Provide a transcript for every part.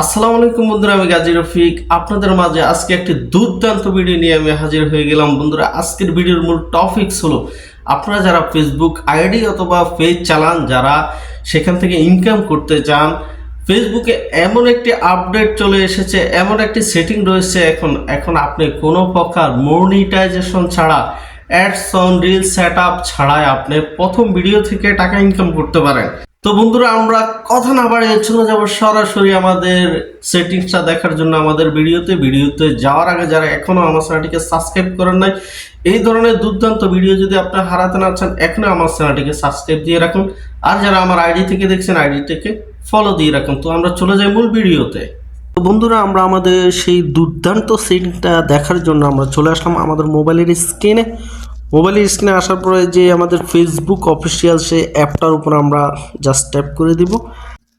আসসালামু আলাইকুম বন্ধুরা, আমি গাজী রফিক। আপনাদের মাঝে আজকে একটি দুর্দান্ত ভিডিও নিয়ে আমি হাজির হয়ে গেলাম। বন্ধুরা, আজকের ভিডিওর মূল টপিকস হলো, আপনারা যারা ফেসবুক আইডি অথবা পেজ চালান, যারা সেখান থেকে ইনকাম করতে চান ফেসবুকে এমন একটি আপডেট চলে এসেছে, এমন একটি সেটিং রয়েছে এখন। এখন আপনি কোনো প্রকার মনিটাইজেশন ছাড়া ads on reel set up ছাড়াই আপনি প্রথম ভিডিও থেকে টাকা ইনকাম করতে পারেন। তো বন্ধুরা, আমরা কথা না বাড়িয়ে চলে যাব সরাসরি আমাদের সেটিংসটা দেখার জন্য আমাদের ভিডিওতে। ভিডিওতে যাওয়ার আগে যারা এখনও আমার চ্যানেলটিকে সাবস্ক্রাইব করেন নাই, এই ধরনের দুর্দান্ত ভিডিও যদি আপনারা হারাতে না চান এখনও আমার চ্যানেলটিকে সাবস্ক্রাইব দিয়ে রাখুন। আর যারা আমার আইডি থেকে দেখছেন, আইডিটিকে ফলো দিয়ে রাখুন। তো আমরা চলে যাই মূল ভিডিওতে। তো বন্ধুরা, আমরা আমাদের সেই দুর্দান্ত সেটিংটা দেখার জন্য আমরা চলে আসলাম আমাদের মোবাইলের স্ক্রিনে মোবাইলের স্ক্রিনে আসার পরে যে আমাদের ফেসবুক অফিসিয়াল সেই অ্যাপটার উপর আমরা জাস্ট ট্যাপ করে দিব।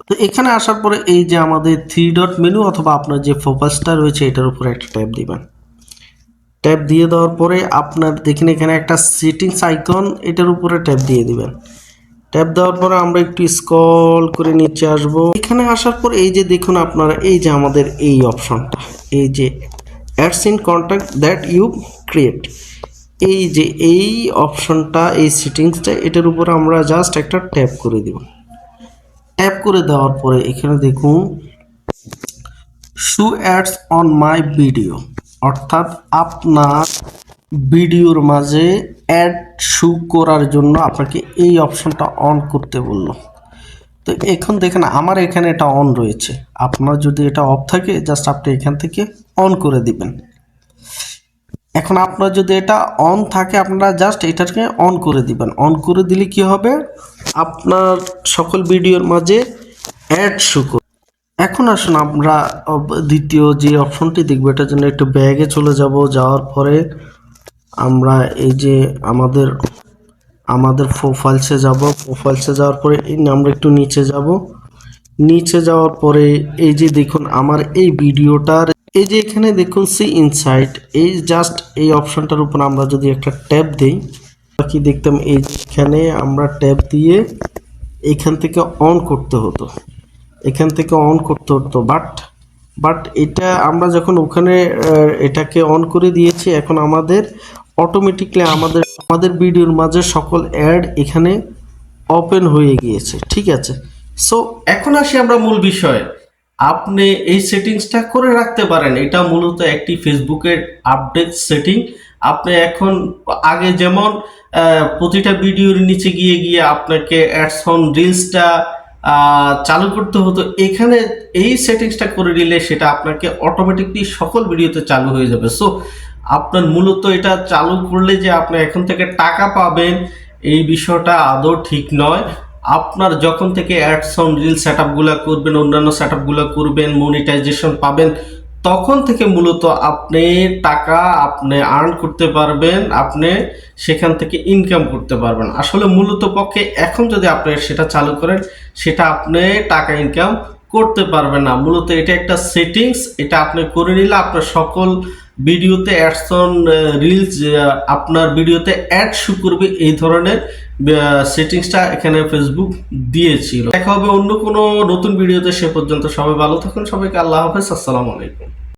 তো এখানে আসার পরে এই যে আমাদের থ্রি ডট মেনু অথবা আপনার যে ফোকাসটা রয়েছে এটার উপরে একটা ট্যাপ দিবেন। ট্যাপ দিয়ে দেওয়ার পরে আপনার দেখেন এখানে একটা সেটিংস আইকন এটার উপরে ট্যাপ দিয়ে দিবেন। ট্যাপ দেওয়ার পরে আমরা একটু স্কল করে নিচে আসব। এখানে আসার পর এই যে দেখুন আপনারা, এই যে আমাদের এই অপশনটা এই যে ads in contact that you create এই যে এই অপশনটা, এই সেটিংসটা এটার উপর আমরা জাস্ট একটা ট্যাপ করে দিব। ট্যাপ করে দেওয়ার পরে এখানে দেখুন show ads on my video অর্থাৎ আপনার ভিডিওর মাঝে অ্যাড শু করার জন্য আপনাকে এই অপশনটা অন করতে বলল। তো এখন দেখেন, আমার এখানে এটা অন রয়েছে। আপনার যদি এটা অফ থাকে জাস্ট আপনি এখান থেকে অন করে দিবেন। এখন আপনার যদি এটা অন থাকে, আপনারা জাস্ট এটাকে অন করে দিবেন। অন করে দিলে কি হবে? আপনার সকল ভিডিওর মাঝে অ্যাড শো এখন আসুন আমরা দ্বিতীয় যে অপশনটি দেখব, এটার জন্য একটু ব্যাগে চলে যাব। যাওয়ার পরে আমরা এই যে আমাদের আমাদের প্রোফাইলসে যাব। প্রোফাইলসে যাওয়ার পরে এই আমরা একটু নিচে যাব। নিচে যাওয়ার পরে এই যে দেখুন আমার এই ভিডিওটার, এই যে এখানে দেখুন সি ইনসাইট, এই জাস্ট এই অপশনটার উপর আমরা যদি একটা ট্যাপ দিই কি দেখতাম এই এখানে আমরা ট্যাপ দিয়ে এখান থেকে অন করতে হতো। এখান থেকে অন করতে হতো, বাট বাট এটা আমরা যখন ওখানে এটাকে অন করে দিয়েছি, এখন আমাদের অটোমেটিকলি আমাদের আমাদের ভিডিওর মাঝে সকল অ্যাড এখানে ওপেন হয়ে গিয়েছে, ঠিক আছে? সো এখন আসি আমরা মূল বিষয়ে। আপনি এই সেটিংসটা করে রাখতে পারেন। এটা মূলত একটি ফেসবুকের আপডেট সেটিং। আপনি এখন আগে যেমন প্রতিটা ভিডিওর নিচে গিয়ে গিয়ে আপনাকে অ্যাডস অন রিলসটা চালু করতে হতো। এখানে এই সেটিংসটা করে দিলে সেটা আপনাকে অটোমেটিকলি সকল ভিডিওতে চালু হয়ে যাবে। সো আপনার মূলত এটা চালু করলে যে আপনি এখন থেকে টাকা পাবেন, এই বিষয়টা আদৌ ঠিক নয়। আপনার যখন থেকে অ্যাডস অন রিল সেট করবেন, অন্যান্য সেট করবেন, মনিটাইজেশন পাবেন, তখন থেকে মূলত আপনি টাকা আপনি আর্ন করতে পারবেন, আপনি সেখান থেকে ইনকাম করতে পারবেন। আসলে মূলত পক্ষে এখন যদি আপনি সেটা চালু করেন, সেটা আপনি টাকা ইনকাম করতে পারবেন না। মূলত এটা একটা সেটিংস এটা আপনি করে নিলে আপনার সকল ভিডিওতে অ্যাডসন রিলস আপনার ভিডিওতে অ্যাড শু করবে, এই ধরনের সেটিংসটা এখানে ফেসবুক দিয়েছিল। দেখা হবে অন্য কোনো নতুন ভিডিওতে, সে পর্যন্ত সবাই ভালো থাকুন, সবাইকে আল্লাহ হাফেজ, আসসালামু আলাইকুম।